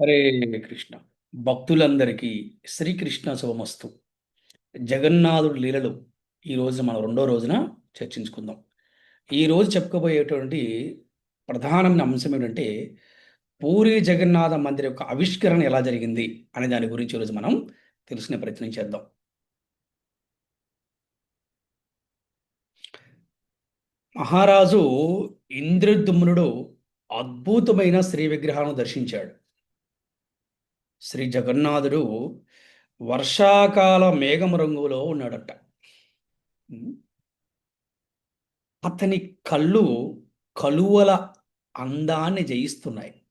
హరే కృష్ణ. భక్తులందరికీ శ్రీకృష్ణ శుభమస్తు. జగన్నాథుడి లీలలు ఈరోజు మనం రెండో రోజున చర్చించుకుందాం. ఈరోజు చెప్పుకోబోయేటువంటి ప్రధానమైన అంశం ఏంటంటే పూరి జగన్నాథ మందిర్ యొక్క ఆవిష్కరణ ఎలా జరిగింది అనే దాని గురించి ఈరోజు మనం తెలుసుకునే ప్రయత్నం చేద్దాం. మహారాజు ఇంద్రదుమ్నుడు అద్భుతమైన శ్రీ విగ్రహాలను దర్శించాడు. శ్రీ జగన్నాథుడు వర్షాకాల మేఘం రంగులో ఉన్నాడట. అతని కళ్ళు కలువల అందాన్ని జయిస్తున్నాయి.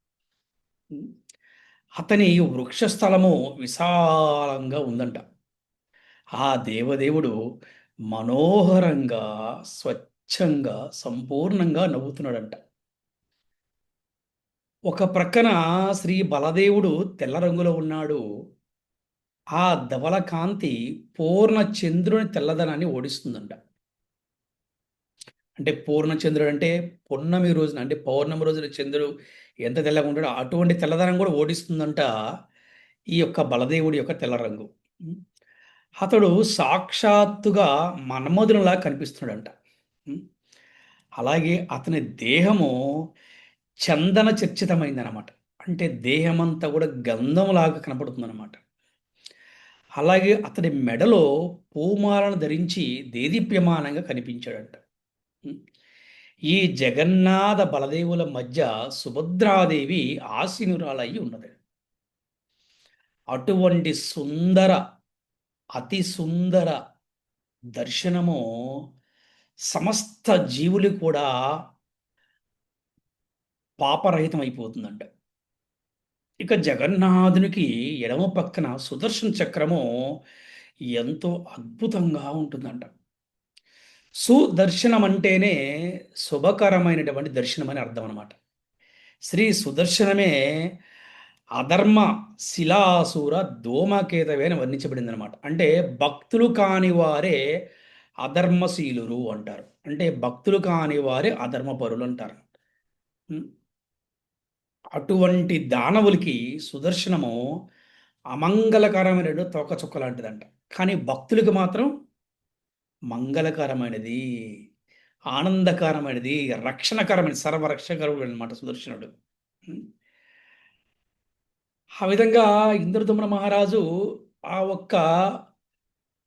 అతని వృక్షస్థలము విశాలంగా ఉందంట. ఆ దేవదేవుడు మనోహరంగా స్వచ్ఛంగా సంపూర్ణంగా నవ్వుతున్నాడంట. ఒక ప్రక్కన శ్రీ బలదేవుడు తెల్ల రంగులో ఉన్నాడు. ఆ ధవల కాంతి పూర్ణ చంద్రుని తెల్లదనాన్ని ఓడిస్తుందంట. అంటే పూర్ణ చంద్రుడు అంటే పున్నమి రోజున అంటే పౌర్ణమి రోజున చంద్రుడు ఎంత తెల్లగా ఉంటాడో అటువంటి తెల్లదనం కూడా ఓడిస్తుందంట ఈ యొక్క బలదేవుడి యొక్క తెల్ల రంగు. అతడు సాక్షాత్తుగా మన్మధునిలా కనిపిస్తున్నాడంట. అలాగే అతని దేహము చందన చర్చితమైందనమాట అంటే దేహమంతా కూడా గంధంలాగా కనపడుతుందన్నమాట. అలాగే అతడి మెడలో పూమాలను ధరించి దేదీప్యమానంగా కనిపించాడంట. ఈ జగన్నాథ బలదేవుల మధ్య సుభద్రాదేవి ఆసీనురాలయ్యి ఉన్నది. అటువంటి సుందర అతి సుందర దర్శనము సమస్త జీవులు కూడా పాపరహితం అయిపోతుందంట ఇక జగన్నాథునికి ఎడమ పక్కన సుదర్శన చక్రము ఎంతో అద్భుతంగా ఉంటుందంట. సుదర్శనం అంటేనే శుభకరమైనటువంటి దర్శనం అని అర్థం అనమాట శ్రీ సుదర్శనమే అధర్మ శిలాసుర దోమకేతవే అని వర్ణించబడింది అనమాట అంటే భక్తులు కాని వారే అధర్మశీలురు అంటారు. అంటే భక్తులు కాని వారే అధర్మపరులు అంటారు. అటువంటి దానవులకి సుదర్శనము అమంగళకరమైన తోకచుక్క లాంటిదంట. కానీ భక్తులకు మాత్రం మంగళకరమైనది ఆనందకరమైనది రక్షణకరమైన సర్వరక్షకరుడు అనమాట సుదర్శనుడు ఆ విధంగా ఇంద్రదుమ్న మహారాజు ఆ ఒక్క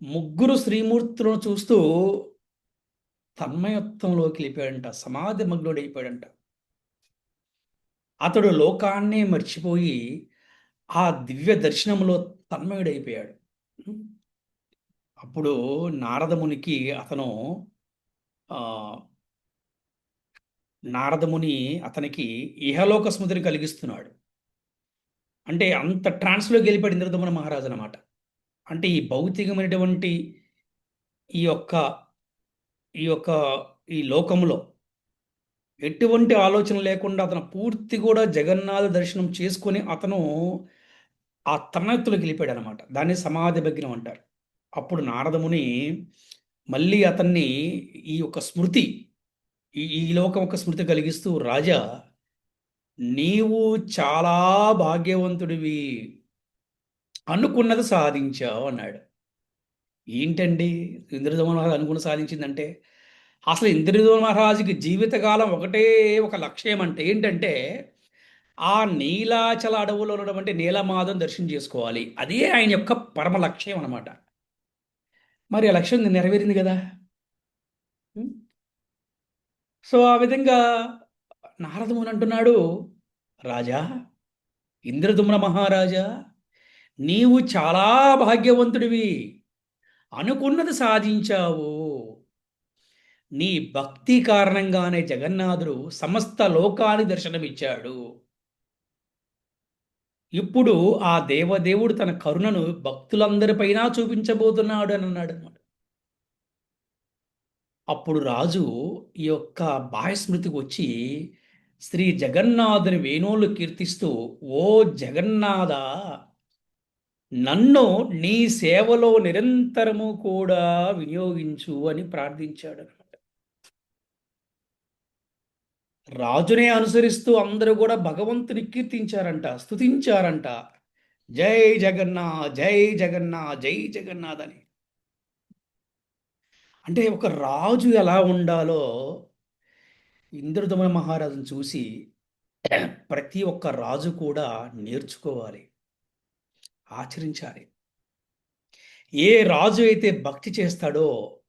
ముగ్గురు శ్రీమూర్తులను చూస్తూ తన్మయత్వంలోకి వెళ్ళిపోయాడంట సమాధి మగ్నుడు అయిపోయాడంట అతడు లోకాన్నే మర్చిపోయి ఆ దివ్య దర్శనంలో తన్మయుడైపోయాడు. అప్పుడు నారదమునికి అతను నారదముని అతనికి ఇహలోక స్మృతిని కలిగిస్తున్నాడు. అంటే అంత ట్రాన్స్లోకి వెళ్ళిపోయాడు ఇంద్రదమున మహారాజు అనమాట అంటే ఈ భౌతికమైనటువంటి ఈ యొక్క ఈ యొక్క ఈ లోకంలో ఎటువంటి ఆలోచన లేకుండా అతను పూర్తి కూడా జగన్నాథ దర్శనం చేసుకొని అతను ఆ తన్మయత్తులోకి వెళ్ళిపోయాడు అనమాట దాన్ని సమాధి భగ్నం అంటారు. అప్పుడు నారదముని మళ్ళీ అతన్ని ఈ యొక్క స్మృతి ఈ ఈ లోకం ఒక స్మృతి కలిగిస్తూ రాజా నీవు చాలా భాగ్యవంతుడివి. అనుకున్నది సాధించావు అన్నాడు. ఏంటండి? ఇంద్రదమ అనుకున్న సాధించిందంటే అసలు ఇంద్రదో మహారాజుకి జీవితకాలం ఒకటే ఒక లక్ష్యం అంటే ఏంటంటే ఆ నీలాచల అడవులో ఉన్నటువంటి నీలమాధం దర్శనం చేసుకోవాలి. అదే ఆయన యొక్క పరమ లక్ష్యం అనమాట మరి ఆ లక్ష్యం నెరవేరింది కదా? సో ఆ విధంగా నారదముని అంటున్నాడు? రాజా ఇంద్రదుమ్న మహారాజా నీవు చాలా భాగ్యవంతుడివి. అనుకున్నది సాధించావు. నీ భక్తి కారణంగానే జగన్నాథుడు సమస్త లోకాన్ని దర్శనమిచ్చాడు. ఇప్పుడు ఆ దేవదేవుడు తన కరుణను భక్తులందరిపైన చూపించబోతున్నాడు అని అన్నాడు అనమాట అప్పుడు రాజు ఈ యొక్క బాహ్యస్మృతికి వచ్చి శ్రీ జగన్నాథుని వేణువులు కీర్తిస్తూ ఓ జగన్నాథ నన్ను నీ సేవలో నిరంతరము కూడా వినియోగించు అని ప్రార్థించాడు అనమాట రాజునే అనుసరిస్తూ అందరూ కూడా భగవంతుని కీర్తించారంట స్తుతించారంట. జై జగన్నాథ్ జై జగన్నాథ్ జై జగన్నాథ్ అని. అంటే ఒక రాజు ఎలా ఉండాలో ఇంద్రదమ మహారాజును చూసి ప్రతి ఒక్క రాజు కూడా నేర్చుకోవాలి ఆచరించాలి. ఏ రాజు అయితే భక్తి చేస్తాడో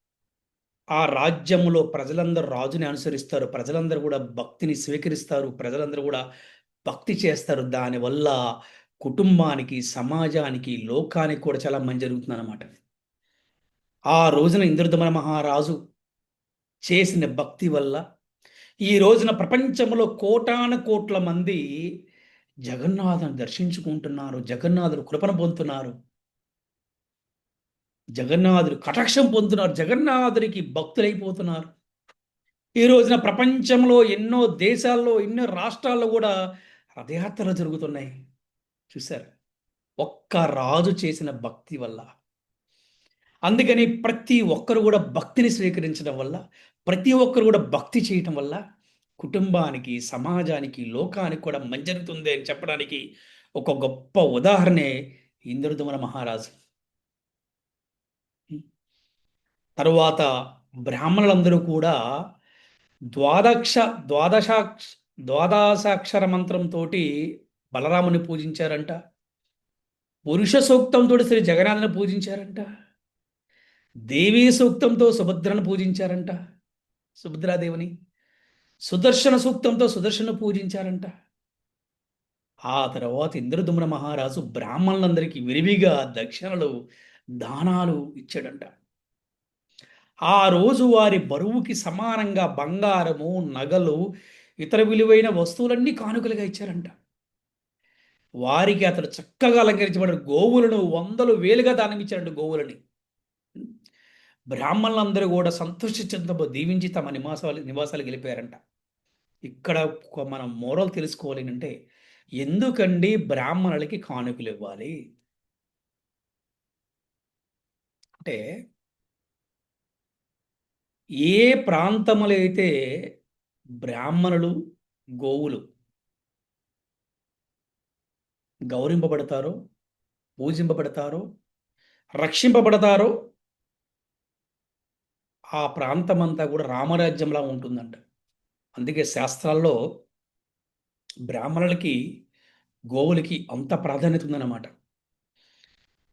ఆ రాజ్యములో ప్రజలందరూ రాజుని అనుసరిస్తారు. ప్రజలందరూ కూడా భక్తిని స్వీకరిస్తారు. ప్రజలందరూ కూడా భక్తి చేస్తారు. దానివల్ల కుటుంబానికి సమాజానికి లోకానికి కూడా చాలా మంచి జరుగుతుందన్నమాట. ఆ రోజున ఇంద్రదమన మహారాజు చేసిన భక్తి వల్ల ఈ రోజున ప్రపంచంలో కోటాను కోట్ల మంది జగన్నాథుని దర్శించుకుంటున్నారు. జగన్నాథుడు కృపణ పొందుతున్నారు. జగన్నాథుడు కటాక్షం పొందుతున్నారు. జగన్నాథుడికి భక్తులైపోతున్నారు. ఈ రోజున ప్రపంచంలో ఎన్నో దేశాల్లో ఎన్నో రాష్ట్రాల్లో కూడా రథయాత్రలు జరుగుతున్నాయి. చూశారు? ఒక్క రాజు చేసిన భక్తి వల్ల. అందుకని ప్రతి ఒక్కరు కూడా భక్తిని స్వీకరించడం వల్ల ప్రతి ఒక్కరు కూడా భక్తి చేయటం వల్ల కుటుంబానికి సమాజానికి లోకానికి కూడా మంచి జరుగుతుంది అని చెప్పడానికి ఒక గొప్ప ఉదాహరణే ఇంద్రదమన మహారాజు. తరువాత బ్రాహ్మణులందరూ కూడా ద్వాదక్ష ద్వాదశాక్ష ద్వాదశాక్షర మంత్రంతో బలరాముని పూజించారంట. పురుష సూక్తంతో శ్రీ జగన్నాథుని పూజించారంట. దేవీ సూక్తంతో సుభద్రను పూజించారంట. సుభద్రాదేవిని. సుదర్శన సూక్తంతో సుదర్శను పూజించారంట. ఆ తర్వాత ఇంద్రదుమ్న మహారాజు బ్రాహ్మణులందరికీ విరివిగా దక్షిణలు దానాలు ఇచ్చాడంట. ఆ రోజు వారి బరువుకి సమానంగా బంగారము నగలు ఇతర విలువైన వస్తువులన్నీ కానుకలుగా ఇచ్చారంట. వారికి అతడు చక్కగా అలంకరించబడిన గోవులను వందలు వేలుగా దానం గోవులని. బ్రాహ్మణులందరూ కూడా సంతోషించడంతో దీవించి తమ నివాసాలు నివాసాలు గెలిపారంట ఇక్కడ మనం మోరల్ తెలుసుకోవాలి అంటే ఎందుకండి బ్రాహ్మణులకి కానుకలు ఇవ్వాలి? అంటే ఏ ప్రాంతములైతే బ్రాహ్మణులు గోవులు గౌరింపబడతారో పూజింపబడతారో రక్షింపబడతారో ఆ ప్రాంతమంతా కూడా రామరాజ్యంలా ఉంటుందంట. అందుకే శాస్త్రాల్లో బ్రాహ్మణులకి గోవులకి అంత ప్రాధాన్యత ఉందన్నమాట.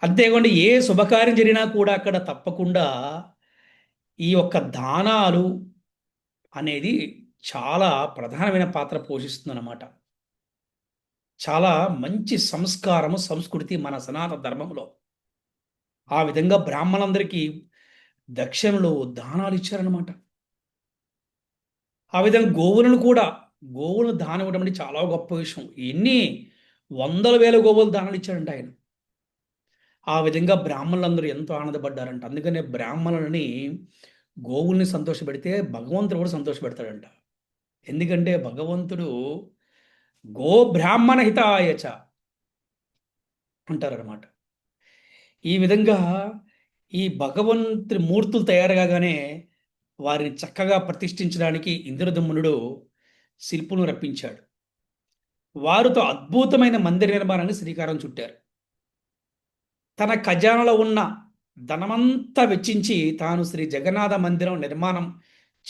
అంతేకాకుండా ఏ శుభకార్యం జరిగినా కూడా అక్కడ తప్పకుండా ఈ యొక్క దానాలు అనేది చాలా ప్రధానమైన పాత్ర పోషిస్తుందన్నమాట. చాలా మంచి సంస్కారము సంస్కృతి మన సనాతన ధర్మంలో. ఆ విధంగా బ్రాహ్మణులందరికీ దక్షిణలో దానాలు ఇచ్చారనమాట ఆ విధంగా గోవులను కూడా గోవులను దానం ఇవ్వడం అంటే చాలా గొప్ప విషయం. ఎన్ని వందల వేల గోవులు దానాలు ఇచ్చారంట ఆయన. ఆ విధంగా బ్రాహ్మణులందరూ ఎంతో ఆనందపడ్డారంట. అందుకనే బ్రాహ్మణులని గోవుల్ని సంతోషపెడితే భగవంతుడు కూడా సంతోషపెడతాడంట. ఎందుకంటే భగవంతుడు గో బ్రాహ్మణ హితాయచ అంటారనమాట ఈ విధంగా ఈ భగవంతుడి మూర్తులు తయారు కాగానే వారిని చక్కగా ప్రతిష్ఠించడానికి ఇంద్రదమ్మునుడు శిల్పును రప్పించాడు. వారితో అద్భుతమైన మందిర నిర్మాణాన్ని శ్రీకారం చుట్టారు. తన ఖజానాలో ఉన్న ధనమంతా వెచ్చించి తాను శ్రీ జగన్నాథ మందిరం నిర్మాణం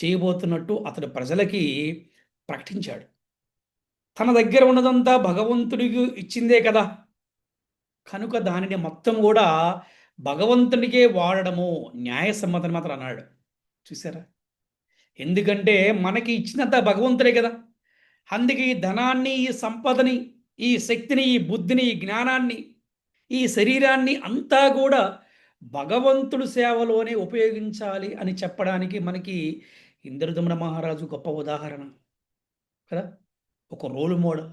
చేయబోతున్నట్టు అతడు ప్రజలకి ప్రకటించాడు. తన దగ్గర ఉన్నదంతా భగవంతుడికి ఇచ్చిందే కదా. కనుక దానిని మొత్తం కూడా భగవంతునికే వాడడము న్యాయసమ్మతని మాత్రం అన్నాడు. చూసారా ఎందుకంటే మనకి ఇచ్చినంత భగవంతుడే కదా. అందుకే ఈ ధనాన్ని ఈ సంపదని ఈ శక్తిని ఈ బుద్ధిని ఈ జ్ఞానాన్ని ఈ శరీరాన్ని అంతా కూడా భగవంతుడు సేవలోనే ఉపయోగించాలి అని చెప్పడానికి మనకి ఇంద్రదమన మహారాజు గొప్ప ఉదాహరణ. కదా? ఒక రోల్ మోడల్.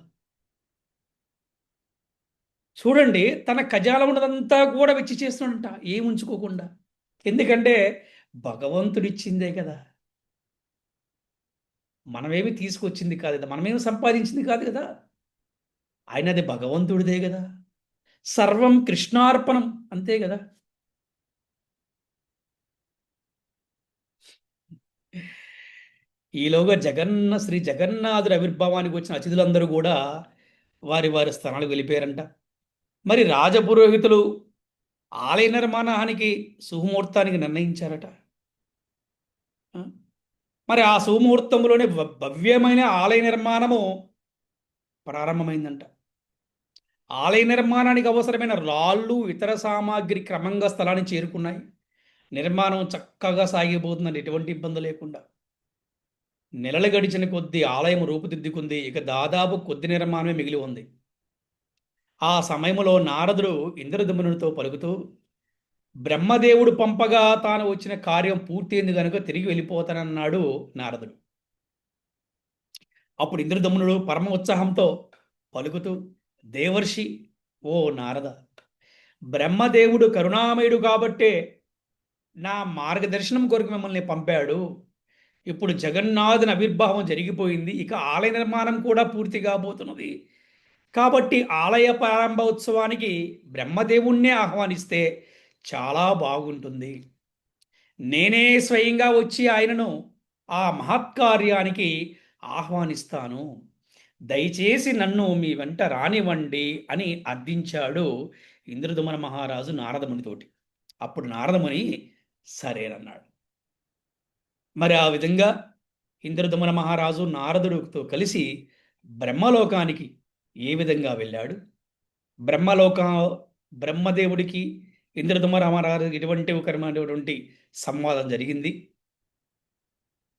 చూడండి తన ఖజాల ఉన్నదంతా కూడా వెచ్చి చేస్తున్నట ఏం ఉంచుకోకుండా. ఎందుకంటే భగవంతుడు ఇచ్చిందే కదా. మనమేమి తీసుకొచ్చింది కాదు కదా. మనమేమి సంపాదించింది కాదు కదా. ఆయనది భగవంతుడిదే కదా. సర్వం కృష్ణార్పణం అంతే కదా? ఈలోగా జగన్న శ్రీ జగన్నాథుడి ఆవిర్భావానికి వచ్చిన అతిథులందరూ కూడా వారి వారి స్థానాలకు వెళ్ళిపోయారంట. మరి రాజపురోహితులు ఆలయ నిర్మాణానికి శుభముహూర్తానికి నిర్ణయించారట. మరి ఆ శుభముహూర్తంలోనే భవ్యమైన ఆలయ నిర్మాణము ప్రారంభమైందంట. ఆలయ నిర్మాణానికి అవసరమైన రాళ్ళు ఇతర సామాగ్రి క్రమంగా స్థలాన్ని చేరుకున్నాయి. నిర్మాణం చక్కగా సాగిపోతుందని ఎటువంటి ఇబ్బంది లేకుండా. నెలలు గడిచిన కొద్దీ ఆలయం రూపుదిద్దుకుంది. ఇక దాదాపు కొద్ది నిర్మాణమే మిగిలి ఉంది. ఆ సమయంలో నారదుడు ఇంద్రదమునుడితో పలుకుతూ బ్రహ్మదేవుడు పంపగా తాను వచ్చిన కార్యం పూర్తయింది కనుక తిరిగి వెళ్ళిపోతానన్నాడు నారదుడు. అప్పుడు ఇంద్రదమునుడు పరమ ఉత్సాహంతో పలుకుతూ దేవర్షి ఓ నారద బ్రహ్మదేవుడు కరుణామయుడు కాబట్టే నా మార్గదర్శనం కొరకు మిమ్మల్ని పంపాడు. ఇప్పుడు జగన్నాథుని ఆవిర్భావం జరిగిపోయింది. ఇక ఆలయ నిర్మాణం కూడా పూర్తి కాబోతున్నది. కాబట్టి ఆలయ ప్రారంభోత్సవానికి బ్రహ్మదేవుణ్ణే ఆహ్వానిస్తే చాలా బాగుంటుంది. నేనే స్వయంగా వచ్చి ఆయనను ఆ మహత్కార్యానికి ఆహ్వానిస్తాను. దయచేసి నన్ను మీ వెంట రానివ్వండి అని అర్థించాడు ఇంద్రదుమన మహారాజు నారదమునితోటి. అప్పుడు నారదముని సరేనన్నాడు. మరి ఆ విధంగా ఇంద్రదుమన మహారాజు నారదుడితో కలిసి బ్రహ్మలోకానికి ఏ విధంగా వెళ్ళాడు? బ్రహ్మలోక బ్రహ్మదేవుడికి ఇంద్రదుమన మహారాజు ఇటువంటి ఒకరమైనటువంటి సంవాదం జరిగింది?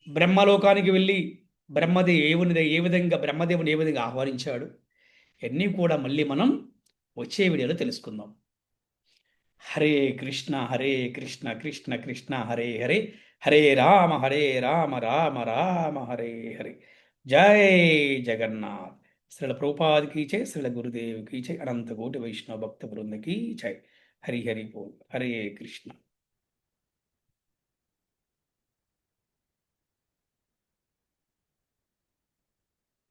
బ్రహ్మలోకానికి వెళ్ళి బ్రహ్మదేవుని ఏ విధంగా బ్రహ్మదేవుని ఏ విధంగా ఆహ్వానించాడు ఇవన్నీ కూడా మళ్ళీ మనం వచ్చే వీడియోలో తెలుసుకుందాం. హరే కృష్ణ హరే కృష్ణ కృష్ణ కృష్ణ హరే హరే హరే రామ హరే రామ రామ రామ హరే హరే. జై జగన్నాథ్. శ్రీల ప్రభుపాద్ చై శ్రీల గురుదేవ్ చై జై అనంత కోటి వైష్ణవ భక్త బృందకి చై హరి హరి బోల్ హరే కృష్ణ.